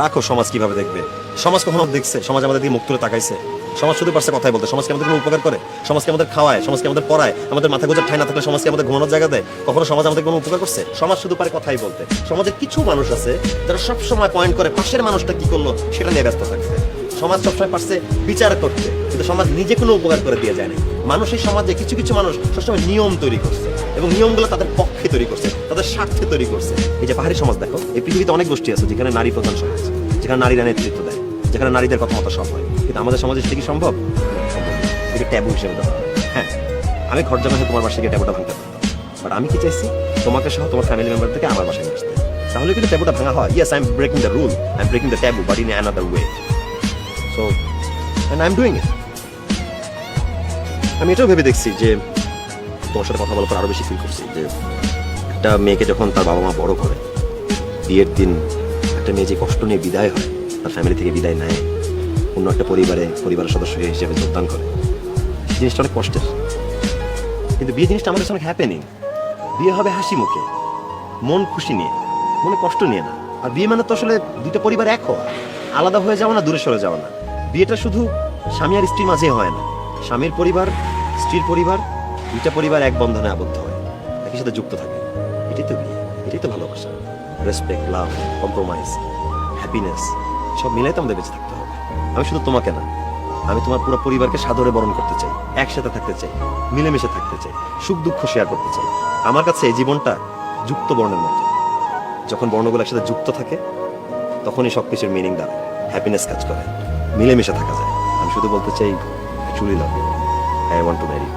রাখো সমাজ কীভাবে দেখবে? সমাজ কখনো দেখছে, সমাজ আমাদের দিকে মুখ তুলে তাকাইছে। সমাজ শুধু পারছে কথাই বলতে, সমাজকে আমাদের কোনো উপকার করে? সমাজকে আমাদের খাওয়ায়, সমাজকে আমাদের পড়ায়, আমাদের মাথা গোজার ঠাই না থাকলে সমাজকে আমাদের ঘুমানোর জায়গা দেয়? কখনো সমাজ আমাদের কোনো উপকার করছে? সমাজ শুধু পারে কথাই বলতে। সমাজের কিছু মানুষ আছে যারা সবসময় পয়েন্ট করে পাশের মানুষটা কি করল, সেটা নিয়ে ব্যস্ত থাকছে। সমাজ সবসময় পারছে বিচার করতে কিন্তু সমাজ নিজে কোনো উপকার করে দিয়ে যায় না মানুষ এই সমাজে কিছু কিছু মানুষ সবসময় নিয়ম তৈরি করছে এবং নিয়মগুলো তাদের পক্ষে তৈরি করছে, তাদের স্বার্থে তৈরি করছে। এই যে পাহাড়ি সমাজ দেখো, এই পৃথিবীতে অনেক গোষ্ঠী আছে যেখানে নারী প্রধান সমাজ, যেখানে নারীরা নেতৃত্ব দেয়, যেখানে নারীদের কথা মতো সব হয়। কিন্তু আমাদের সমাজে সেটা কি সম্ভব? এটা ট্যাবু হিসেবে দেওয়া হয়। আমি ঘর যখন তোমার বাসায় গিয়ে ট্যাবুটা ভাঙতে পারতাম। বাট আমি কি চাইছি? তোমাকে সহ তোমার ফ্যামিলি মেম্বার থেকে আমার বাসায় আসতে। তাহলে কিন্তু ট্যাবুটা ভাঙা হয়। Yes I am breaking the rule I am breaking the taboo but in another way so and I am doing it আমি এটাও ভেবে দেখছি যে তোমার সাথে কথা বলার পর আরও বেশি ফিল করছি যে একটা মেয়েকে যখন তার বাবা মা বড় করে, বিয়ের দিন একটা মেয়ে যে কষ্ট নিয়ে বিদায় হয়, তার ফ্যামিলি থেকে বিদায় নেয়, অন্য একটা পরিবারে, পরিবারের সদস্য হিসেবে যোগদান করে, সেই জিনিসটা অনেক কষ্টের। কিন্তু বিয়ে জিনিসটা আমাদের অনেক হ্যাপেনিং বিয়ে হবে হাসি মুখে, মন খুশি নিয়ে, মনে কষ্ট নিয়ে না। আর বিয়ে মানে তো আসলে দুটো পরিবার এক হওয়া। আলাদা হয়ে যাওয়া না, দূরে সরে যাওয়া না। বিয়েটা শুধু স্বামী আর স্ত্রীর মাঝে হয় না। স্বামীর পরিবার, স্ত্রীর পরিবার, দুইটা পরিবার এক বন্ধনে আবদ্ধ হয়। একই সাথে যুক্ত থাকে। এটাই তো বিয়ে, এটাই তো ভালোবাসা। রেসপেক্ট লাভ কম্প্রোমাইজ হ্যাপিনেস সব মিলাই তো আমাদের বেঁচে থাকতে হবে। আমি শুধু তোমাকে না, আমি তোমার পুরো পরিবারকে সাদরে বরণ করতে চাই, একসাথে থাকতে চাই, মিলেমিশে থাকতে চাই, সুখ দুঃখ শেয়ার করতে চাই। আমার কাছে এই জীবনটা যুক্ত বর্ণের মতো। যখন বর্ণগুলো একসাথে যুক্ত থাকে, তখনই সব কিছুর মিনিং দাঁড়ায়। হ্যাপিনেস কাজ করে। মিলেমিশে থাকা যায়। আমি শুধু বলতে চাই Chuli love I want to marry